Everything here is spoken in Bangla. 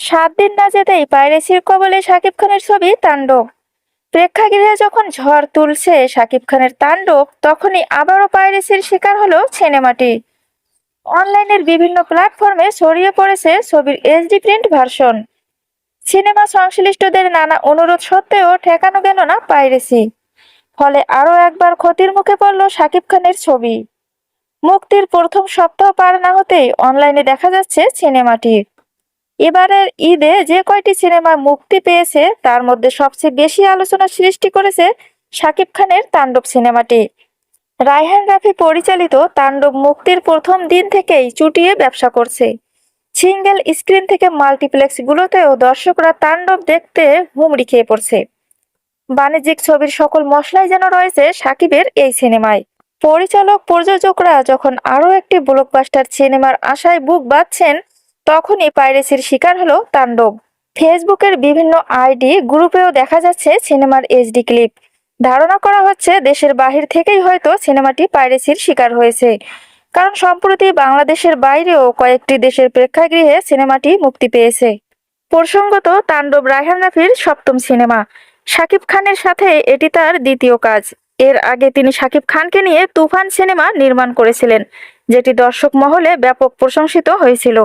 সাত দিন না যেতেই পাইরেসির কবলে শাকিব খানের ছবি তাণ্ডব। প্রেক্ষাগৃহে যখন ঝড় তুলছে শাকিব খানের তাণ্ডব, তখনই আবারও পাইরেসির শিকার হলো সিনেমাটি। অনলাইনের বিভিন্ন প্ল্যাটফর্মে ছড়িয়ে পড়েছে ছবির এইচডি প্রিন্ট ভার্সন। সিনেমা সংশ্লিষ্টদের নানা অনুরোধ সত্ত্বেও ঠেকানো গেল না পাইরেসি। ফলে আরও একবার ক্ষতির মুখে পড়ল শাকিব খানের ছবি। মুক্তির প্রথম সপ্তাহ পার না হতেই অনলাইনে দেখা যাচ্ছে সিনেমাটি। এবারের ঈদে যে কয়টি সিনেমা মুক্তি পেয়েছে, তার মধ্যে সবচেয়ে বেশি আলোচনা সৃষ্টি করেছে শাকিব খানের তাণ্ডব সিনেমাটি। রায়হান রাফি পরিচালিত তাণ্ডব মুক্তির প্রথম দিন থেকেই চুটিয়ে ব্যবসা করছে। সিঙ্গেল স্ক্রিন থেকে মাল্টিপ্লেক্সগুলোতেও দর্শকরা তাণ্ডব দেখতে হুমড়ি খেয়ে পড়ছে। বাণিজ্যিক ছবির সকল মশলাই যেন রয়েছে সাকিবের এই সিনেমায়। পরিচালক প্রযোজকরা যখন আরও একটি ব্লকবাস্টার সিনেমার আশায় বুক বাঁধছেন তখনই পাইরেসির শিকার হলো তাণ্ডব। ফেসবুকের বিভিন্ন আইডি গ্রুপেও দেখা যাচ্ছে সিনেমার এইচডি ক্লিপ। ধারণা করা হচ্ছে দেশের বাহির থেকেই হয়তো সিনেমাটি পাইরেসির শিকার হয়েছে। কারণ সম্প্রতি বাংলাদেশের বাইরেও কয়েকটি দেশের প্রেক্ষাগৃহে সিনেমাটি মুক্তি পেয়েছে। প্রসঙ্গত, তাণ্ডব রায়হান রাফির সপ্তম সিনেমা। শাকিব খানের সাথে এটি তার দ্বিতীয় কাজ। এর আগে তিনি শাকিব খানকে নিয়ে তুফান সিনেমা নির্মাণ করেছিলেন, যেটি দর্শক মহলে ব্যাপক প্রশংসিত হয়েছিল।